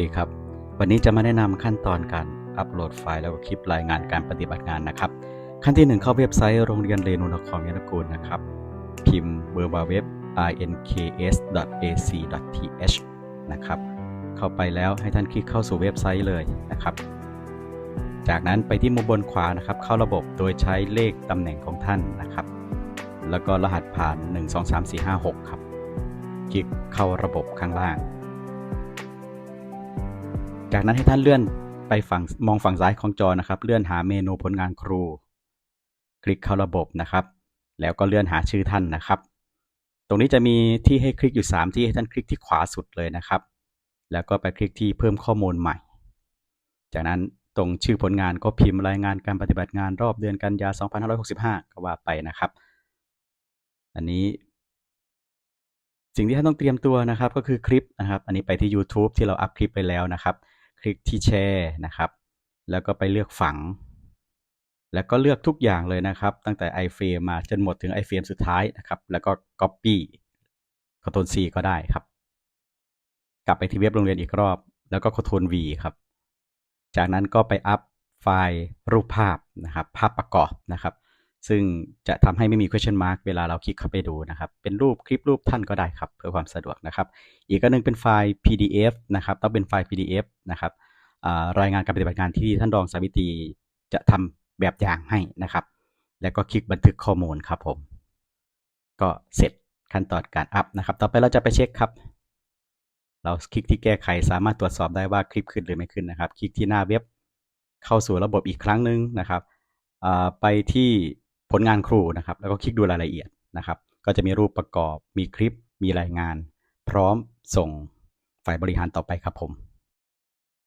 ดีครับ วันนี้จะมาแนะนำขั้นตอนการอัปโหลดไฟล์แล้วก็คลิปรายงานการปฏิบัติงานนะครับ ขั้นที่ 1 เข้าเว็บไซต์โรงเรียนเรนูนครยานกูลนะครับ พิมพ์ w w w inks.ac.th นะครับ เข้าไปแล้วให้ท่านคลิกเข้าสู่เว็บไซต์เลยนะครับ จากนั้นไปที่มุมบนขวานะครับ เข้าระบบโดยใช้เลขตำแหน่งของท่านนะครับ แล้วก็รหัสผ่าน 1 2 3 4 5 6 ครับ คลิกเข้าระบบข้างล่าง จากนั้นให้ท่านเลื่อนไปฝั่งมองฝั่งซ้ายของจอนะครับ เลื่อนหาเมนูผลงานครู คลิกเข้าระบบนะครับ แล้วก็เลื่อนหาชื่อท่านนะครับ ตรงนี้จะมีที่ให้คลิกอยู่ 3 ที่ให้ท่านคลิกที่ขวาสุดเลยนะครับ แล้วก็ไปคลิกที่เพิ่มข้อมูลใหม่ จากนั้นตรงชื่อผลงานก็พิมพ์รายงานการปฏิบัติงานรอบเดือนกันยา 2565 ก็ว่าไปนะครับ อันนี้สิ่งที่ท่านต้องเตรียมตัวนะครับก็คือคลิปนะครับ อันนี้ไปที่ YouTube ที่เราอัพคลิปไปแล้วนะครับ ลิกที่แชร์นะครับ แล้วก็ไปเลือกฝัง แล้วก็เลือกทุกอย่างเลยนะครับ ตั้งแต่ iFrame มาจนหมดถึง iFrame สุดท้ายนะครับ แล้วก็ Copy Ctrl C ก็ได้ครับ กลับไปที่เว็บโรงเรียนอีกรอบ แล้วก็ Ctrl V ครับ จากนั้นก็ไปอัพไฟล์รูปภาพนะครับ ภาพประกอบนะครับ ซึ่งจะทำให้ไม่มี question mark เวลาเราคลิกเข้าไปดูนะครับ เป็นรูปคลิปรูปท่านก็ได้ครับ เพื่อความสะดวกนะครับ อีกอันนึงเป็นไฟล์ PDF นะครับต้องเป็นไฟล์ PDF นะครับรายงานการปฏิบัติงานที่ท่านรองสาวิตรีจะทำแบบอย่างให้นะครับ แล้วก็คลิกบันทึกข้อมูลครับผม ก็เสร็จขั้นตอนการอัพนะครับ ต่อไปเราจะไปเช็คครับ เราคลิกที่แก้ไขสามารถตรวจสอบได้ว่าคลิปขึ้นหรือไม่ขึ้นนะครับ คลิกที่หน้าเว็บ เข้าสู่ระบบอีกครั้งหนึ่งนะครับไปที่ ผลงานครูนะครับ แล้วก็คลิกดูรายละเอียดนะครับ ก็จะมีรูปประกอบ มีคลิป มีรายงาน พร้อมส่งฝ่ายบริหารต่อไปครับผม